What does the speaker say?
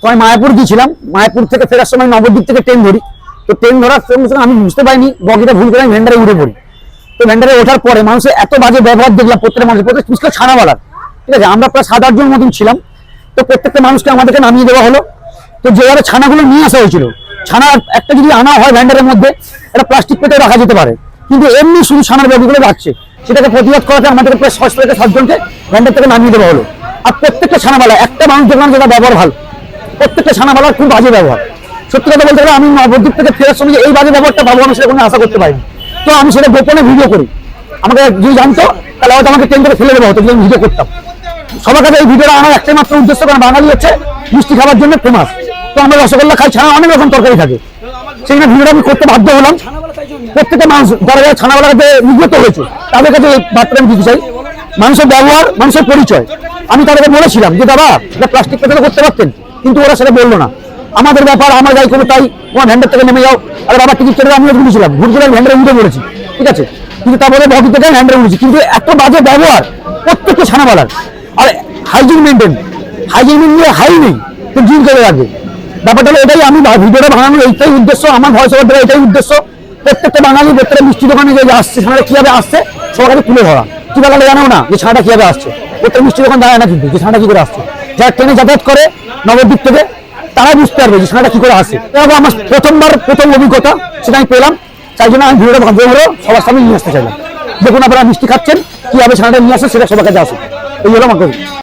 তো আমি মায়াপুর গিয়েছিলাম। মায়াপুর থেকে ফেরার সময় নবদ্বীপ থেকে ট্রেন ধরি। তো ট্রেন ধরার সঙ্গে সঙ্গে আমি বুঝতে পারিনি, বগিটা ভুল করে আমি ভেন্ডারে উঠে পড়ি। তো ভেন্ডারে ওঠার পরে মানুষের এত বাজে ব্যবহার দেখলাম প্রত্যেকটা মানুষের, প্রত্যেক পুষ্কর ছানাওয়ালার ঠিক আছে, আমরা প্রায় সাত আটজন মতন ছিলাম। তো প্রত্যেকটা মানুষকে আমাদেরকে নামিয়ে দেওয়া হলো। তো যেভাবে ছানাগুলো নিয়ে আসা হয়েছিল, ছানা একটা যদি আনা হয় ভ্যান্ডারের মধ্যে একটা প্লাস্টিক পেটে রাখা যেতে পারে। কিন্তু এমনি শুধু ছানার ব্যাগগুলো রাখছে। সেটাকে প্রতিবাদ করাতে আমাদের প্রায় ছয় থেকে সাতজনকে ভ্যান্ডার থেকে নামিয়ে দেওয়া হলো। আর প্রত্যেকটা ছানাওয়ালা একটা মানুষ দেখলাম যেটা ব্যবহার ভালো। প্রত্যেকটা ছানাওয়ালার খুব বাজে ব্যবহার। সত্যি কথা বলতে গেলে আমি নবদ্বীপ থেকে ফেরার সময় এই বাজে ব্যবহারটা পাবো আমি সেটা কোনো আশা করতে পারিনি। তো আমি সেটা গোপনে ভিডিও করি। আমাকে যদি জানতো, তাহলে হয়তো আমাকে ট্রেন করে ফেলে দেবো হতো আমি ভিডিও করতাম। সবার কাছে এই ভিডিওটা আনার একটাই মাত্র উদ্দেশ্য, কারণ বাঙালি হচ্ছে মিষ্টি খাবার জন্য ফেমাস তো আমরা রসগোল্লা খাই ছাড়া অনেক রকম তরকারি থাকে। সেই জন্য ভিডিওটা আমি করতে বাধ্য হলাম। প্রত্যেকটা মানুষ, যারা যারা ছানাওয়ালার কাছে নিগত হয়েছে, তাদের কাছে এই বার্তাটা আমি দিতে চাই। মানুষের ব্যবহার, মানুষের পরিচয়। আমি তাদেরকে বলেছিলাম যে, দাদা, এটা প্লাস্টিক পেতে করতে পারতেন। কিন্তু ওরা সেটা বলল না। আমাদের ব্যাপার, আমার যাই কোনো তাই? তোমার ভ্যান্ডার থেকে নেমে যাও। আর বাবা টিকিট কেটে আমিও ঘুরেছিলাম। ঘুরতে ভ্যান্ডারে উঠে পড়েছি। ঠিক আছে? কিন্তু তারপরে বগি থেকে ভ্যান্ডারে উঠেছি কিন্তু এত বাজে ব্যবহার, প্রত্যেকটা ছানাওয়ালার আর হাইজিন মেনটেন হাইজিন মেনটেন হাই নেই, তো জিম করে রাখবে। ব্যাপারটা হলো এটাই, আমি ভিডিওটা বানানোর এইটাই উদ্দেশ্য, আমার ভয়েস ওভার দেওয়ার এটাই উদ্দেশ্য। প্রত্যেকটা বাঙালি, প্রত্যেকটা মিষ্টি দোকানে যে আসছে ছানাটা কীভাবে আসছে, সবার কাছে তুলে ধরা। কি বেলা জানো না যে ছানাটা কীভাবে আসছে। প্রত্যেক মিষ্টি দোকান দাঁড়ায় না কিন্তু, যে ছানাটা কি করে আসছে? যারা ট্রেনে যাতায়াত করে নবদ্বীপ থেকে তারা বুঝতে পারবে যে সেনাটা কি করে আসে আমার প্রথমবার, প্রথম অভিজ্ঞতা, সেটা আমি পেলাম। তাই জন্য আমি ভিডিওটা ভাগ্য হলো সবার সামনে নিয়ে আসতে চাইলাম। দেখুন আপনারা মিষ্টি খাচ্ছেন, কীভাবে সেনাটা নিয়ে আসে সেটা সবার কাছে আসে এই হলো আমার।